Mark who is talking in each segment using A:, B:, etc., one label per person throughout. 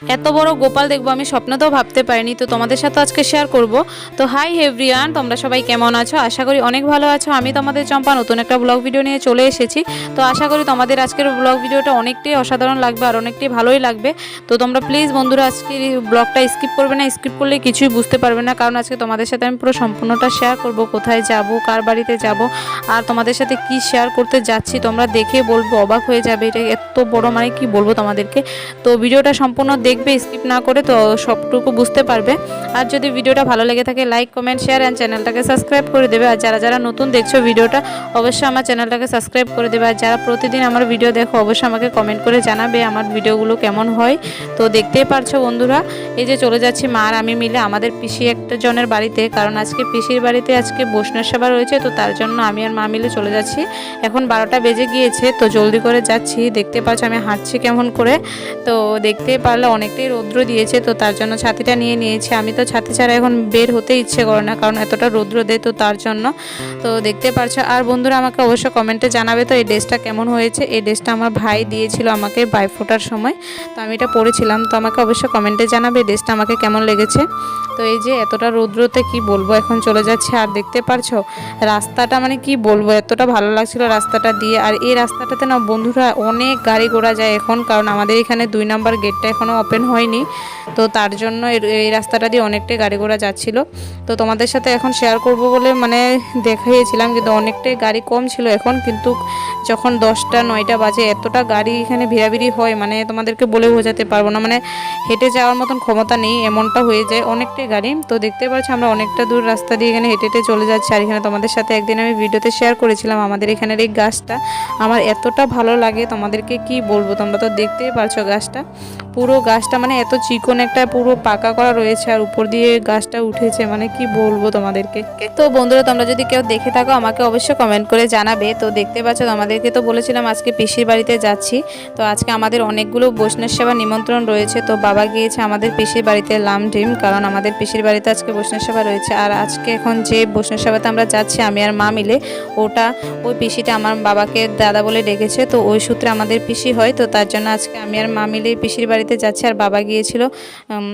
A: এত বড় গোপাল দেখব, আমি স্বপ্নতেও ভাবতে পারিনি। তো তোমাদের সাথে আজকে শেয়ার করব। তো হাই এভরিয়ান তোমরা সবাই কেমন আছো? আশা করি অনেক ভালো আছো। আমি তোমাদের চম্পা, নতুন একটা ব্লগ ভিডিও নিয়ে চলে এসেছি। তো আশা করি তোমাদের আজকের ব্লগ ভিডিওটা অনেকটাই অসাধারণ লাগবে আর অনেকটাই ভালোই লাগবে। তো তোমরা প্লিজ বন্ধুরা, আজকে ব্লগটা স্কিপ করবে না। স্কিপ করলে কিছুই বুঝতে পারবে না। কারণ আজকে তোমাদের সাথে আমি পুরো সম্পূর্ণটা শেয়ার করব, কোথায় যাব, কার বাড়িতে যাব, আর তোমাদের সাথে কি শেয়ার করতে যাচ্ছি, তোমরা দেখে বলব, অবাক হয়ে যাবে। এটা এত বড় মানে কি বলব তোমাদেরকে? তো ভিডিওটা সম্পূর্ণ দেখবে স্কিপ না করে তো সবটুকু বুঝতে পারবে। আর যদি ভিডিওটা ভালো লেগে থাকে লাইক কমেন্ট শেয়ার অ্যান্ড চ্যানেলটাকে সাবস্ক্রাইব করে দেবে। আর যারা যারা নতুন দেখছ ভিডিওটা, অবশ্যই আমার চ্যানেলটাকে সাবস্ক্রাইব করে দেবে। আর যারা প্রতিদিন আমার ভিডিও দেখো, অবশ্যই আমাকে কমেন্ট করে জানাবে আমার ভিডিওগুলো কেমন হয়। তো দেখতেই পারছ বন্ধুরা, এই যে চলে যাচ্ছি মা আর আমি মিলে আমাদের পিসি একটা জনের বাড়িতে। কারণ আজকে পিসির বাড়িতে আজকে বৈষ্ণব সভা রয়েছে, তো তার জন্য আমি আর মা মিলে চলে যাচ্ছি। এখন বারোটা বেজে গিয়েছে, তো জলদি করে যাচ্ছি। দেখতে পাচ্ছ আমি হাঁটছি কেমন করে। তো দেখতেই পারলে অনেকটাই রৌদ্র দিয়েছে, তো তার জন্য ছাতিটা নিয়ে নিয়েছি। আমি তো ছাতি ছাড়া এখন বের হতে ইচ্ছে করে না, কারণ এতটা রৌদ্র দেয় তো তার জন্য। তো দেখতে পারছ, আর বন্ধুরা আমাকে অবশ্য কমেন্টে জানাবে তো এই ড্রেসটা কেমন হয়েছে। এই ড্রেসটা আমার ভাই দিয়েছিল আমাকে বাই ফোটার সময়, তো আমি এটা পরেছিলাম। তো আমাকে অবশ্য কমেন্টে জানাবে এই ড্রেসটা আমাকে কেমন লেগেছে। তো এই যে এতটা রৌদ্রতে কি বলব, এখন চলে যাচ্ছে। আর দেখতে পারছ, রাস্তাটা মানে কি বলব, এতটা ভালো লাগছিল রাস্তাটা দিয়ে। আর এই রাস্তাটাতে না বন্ধুরা অনেক গাড়ি ঘোড়া যায় এখন, কারণ আমাদের এখানে দুই নাম্বার গেটটা এখনও ওপেন হয়নি। তো তার জন্য এই রাস্তাটা দিয়ে অনেকটাই গাড়ি ঘোড়া যাচ্ছিল। তো তোমাদের সাথে এখন শেয়ার করব বলে মানে দেখিয়েছিলাম, কিন্তু অনেকটাই গাড়ি কম ছিল এখন। কিন্তু যখন দশটা, নয়টা বাজে, এতটা গাড়ি এখানে ভিড়াভিড়ি হয় মানে তোমাদেরকে বলে বোঝাতে পারব না। মানে হেঁটে যাওয়ার মতন ক্ষমতা নেই, এমনটা হয়ে যায় অনেকটাই গাড়ি। তো দেখতে পাচ্ছ আমরা অনেকটা দূর রাস্তা দিয়ে এখানে হেঁটে হেঁটে চলে যাচ্ছি। আর এখানে তোমাদের সাথে একদিন আমি ভিডিওতে শেয়ার করেছিলাম আমাদের এখানের এই গাছটা। আমার এতটা ভালো লাগে, তোমাদেরকে কি বলব? তোমরা তো দেখতেই পারছ গাছটা। পুরো গাছটা মানে এত চিকন একটা পুরো পাকা করা রয়েছে আর উপর দিয়ে গাছটা উঠেছে মানে কি বলব তোমাদেরকে? তো বন্ধুরা, তোমরা যদি কেউ দেখে থাকো, আমাকে অবশ্যই কমেন্ট করে জানাবে। তো দেখতে পাচ্ছ, তোমাদেরকে তো বলেছিলাম আজকে পিসির বাড়িতে যাচ্ছি। তো আজকে আমাদের অনেকগুলো বৈষ্ণব সেবা নিমন্ত্রণ রয়েছে। তো বাবা গিয়েছে আমাদের পিসির বাড়িতে লাম ড্রিম কারণ আমাদের পিসির বাড়িতে আজকে বৈষ্ণব সেবা রয়েছে। আর আজকে এখন যে বৈষ্ণব সেবাতে আমরা যাচ্ছি, আমি আর মা মিলে, ওটা, ওই পিসিটা আমার বাবাকে দাদা বলে ডেকেছে। তো ওই সূত্রে আমাদের পিসি হয়, তো তার জন্য আজকে আমি আর মা মিলে পিসির বাড়িতে যাচ্ছি। আর বাবা গিয়েছিল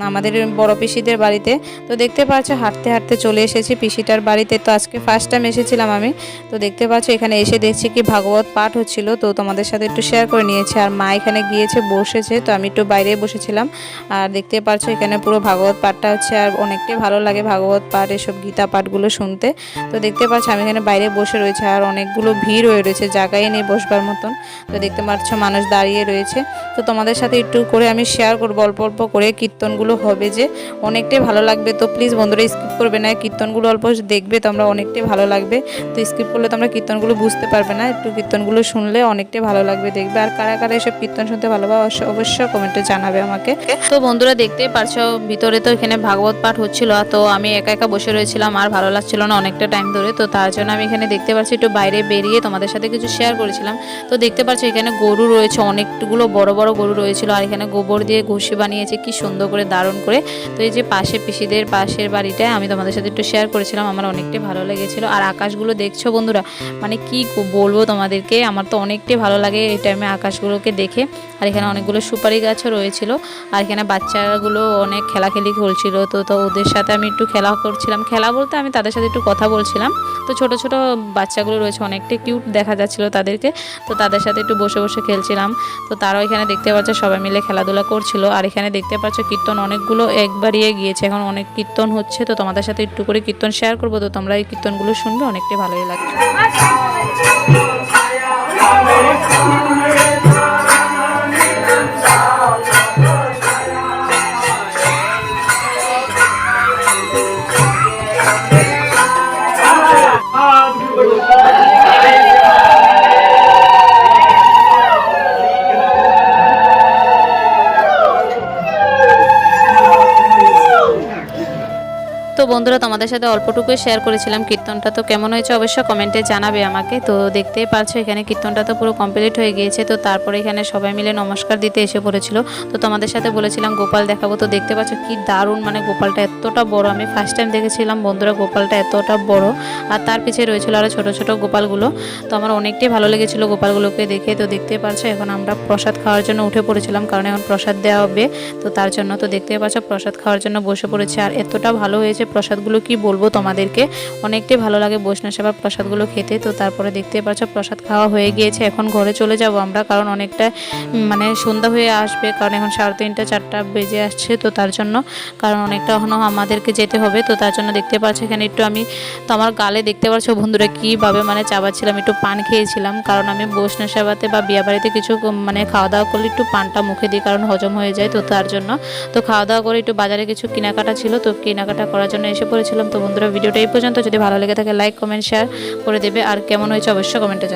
A: আমাদের বড় পিসিদের বাড়িতে। তো দেখতে পাচ্ছ, হাঁটতে হাঁটতে চলে এসেছি পিসিটার বাড়িতে। তো আজকে ফার্স্ট টাইম এসেছিলাম আমি। তো দেখতে পাচ্ছ, এখানে এসে দেখছি কি ভাগবত পাঠ হচ্ছিল। তো তোমাদের সাথে একটু শেয়ার করে নিয়েছে। আর মা এখানে গিয়েছে, বসেছে। তো আমি একটু বাইরে বসেছিলাম। আর দেখতে পাচ্ছ, এখানে পুরো ভাগবত পাঠটা হচ্ছে। আর অনেকটাই ভালো লাগে ভাগবত পাঠ, এসব গীতা পাঠগুলো শুনতে। তো দেখতে পাচ্ছ, আমি এখানে বাইরে বসে রয়েছে। আর অনেকগুলো ভিড় হয়ে রয়েছে জায়গায় নেই বসবার মতন। তো দেখতে পাচ্ছ, মানুষ দাঁড়িয়ে রয়েছে। তো তোমাদের সাথে একটু করে আমি শেয়ার করব অল্প অল্প করে কীর্তনগুলো হবে যে অনেকটাই ভালো লাগবে। তো প্লিজ বন্ধুরা স্কিপ করবে না, কীর্তনগুলো অল্প দেখবে তোমরা অনেকটাই ভালো লাগবে। তো স্কিপ করলে তোমরা কীর্তনগুলো বুঝতে পারবে না, একটু কীর্তনগুলো শুনলে অনেকটাই ভালো লাগবে দেখবে। আর কারা কারা এসব কীর্তন শুনতে ভালোবাসে অবশ্য- অবশ্যই কমেন্টে জানাবে আমাকে। তো বন্ধুরা দেখতেই পারছ ভিতরে তো এখানে ভাগবত পাঠ হচ্ছিল তো আমি একা একা বসে রয়েছিলাম, আর ভালো লাগছিল না অনেকটা টাইম ধরে। তো তার জন্য আমি এখানে দেখতে পাচ্ছি, একটু বাইরে বেরিয়ে তোমাদের সাথে কিছু শেয়ার করেছিলাম। তো দেখতে পাচ্ছ, এখানে গরু রয়েছে, অনেকগুলো বড় বড় গরু রয়েছিল, আর এখানে গোবর দিয়ে ঘষি বানিয়েছে, কি সুন্দর করে, দারুণ করে। তো এই যে পাশে পিসিদের পাশের বাড়িটায় আমি তোমাদের সাথে একটু শেয়ার করেছিলাম, আমার অনেকটাই ভালো লেগেছিল। আর আকাশগুলো দেখছ বন্ধুরা মানে কি বলব তোমাদেরকে, আমার তো অনেকটাই ভালো লাগে এই টাইমে আকাশগুলোকে দেখে। আর এখানে অনেকগুলো সুপারি গাছও রয়েছিল, আর এখানে বাচ্চাগুলো অনেক খেলাখেলি করছিল তো তো ওদের সাথে আমি একটু খেলা করছিলাম। খেলা বলতে আমি তাদের সাথে একটু কথা বলছিলাম। তো ছোট ছোট বাচ্চাগুলো রয়েছে, অনেকটাই কিউট দেখা যাচ্ছিল তাদেরকে। তো তাদের সাথে একটু বসে বসে খেলছিলাম। তো তারাও এখানে দেখতে পাচ্ছে, সবাই মিলে খেলাধুলা করছিল। আর এখানে দেখতে পাচ্ছ কীর্তন অনেকগুলো একবারিয়ে গিয়েছে এখন অনেক কীর্তন হচ্ছে, তো তোমাদের সাথে একটু করে কীর্তন শেয়ার করব। তো তোমরা এই কীর্তনগুলো শুনবে, অনেকটাই ভালোই লাগবে বন্ধুরা, তোমাদের সাথে অল্পটুকুই শেয়ার করেছিলাম কীর্তনটা। তো কেমন হয়েছে অবশ্য কমেন্টে জানাবে আমাকে। তো দেখতেই পারছ এখানে কীর্তনটা তো পুরো কমপ্লিট হয়ে গিয়েছে। তো তারপরে এখানে সবাই মিলে নমস্কার দিতে এসে পড়েছিল। তো তোমাদের সাথে বলেছিলাম গোপাল দেখাবো। তো দেখতে পাচ্ছ কি দারুণ মানে গোপালটা এতটা বড়। আমি ফার্স্ট টাইম দেখেছিলাম, বন্ধুরা, গোপালটা এতটা বড়। আর তার পিছে রয়েছিল আরও ছোট ছোট গোপালগুলো। তো আমার অনেকটাই ভালো লেগেছিল গোপালগুলোকে দেখে। তো দেখতে পারছ এখন আমরা প্রসাদ খাওয়ার জন্য উঠে পড়েছিলাম, কারণ এখন প্রসাদ দেওয়া হবে। তো তার জন্য, তো দেখতে পাচ্ছ, প্রসাদ খাওয়ার জন্য বসে পড়েছে। আর এতটা ভালো হয়েছে প্রসাদগুলো কি বলব তোমাদেরকে? অনেকটাই ভালো লাগে বৈষ্ণব সেবার প্রসাদগুলো খেতে। তো তারপরে দেখতে পাচ্ছ প্রসাদ খাওয়া হয়ে গিয়েছে। এখন ঘরে চলে যাব আমরা কারণ অনেকটা মানে সন্ধ্যা হয়ে আসবে কারণ এখন সাড়ে তিনটা, চারটা বেজে আসছে তো তার জন্য কারণ অনেকটা এখনও আমাদেরকে যেতে হবে। তো তার জন্য দেখতে পাচ্ছ এখানে একটু আমি, তো আমার গালে দেখতে পাচ্ছ বন্ধুরা কীভাবে মানে চাবাচ্ছিলাম, একটু পান খেয়েছিলাম কারণ আমি বৈষ্ণব সেবাতে বা বিয়ে বাড়িতে কিছু মানে খাওয়া দাওয়া করলে একটু পানটা মুখে দিই কারণ হজম হয়ে যায় তো তার জন্য। তো খাওয়া দাওয়া করে একটু বাজারে কিছু কেনাকাটা ছিল তো কেনাকাটা করার জন্য এসে পড়েছিলাম, তো বন্ধুরা ভিডিওটা এই পর্যন্ত। যদি ভালো লেগে থাকে লাইক কমেন্ট শেয়ার করে দেবে। আর কেমন হয়েছে অবশ্যই কমেন্টে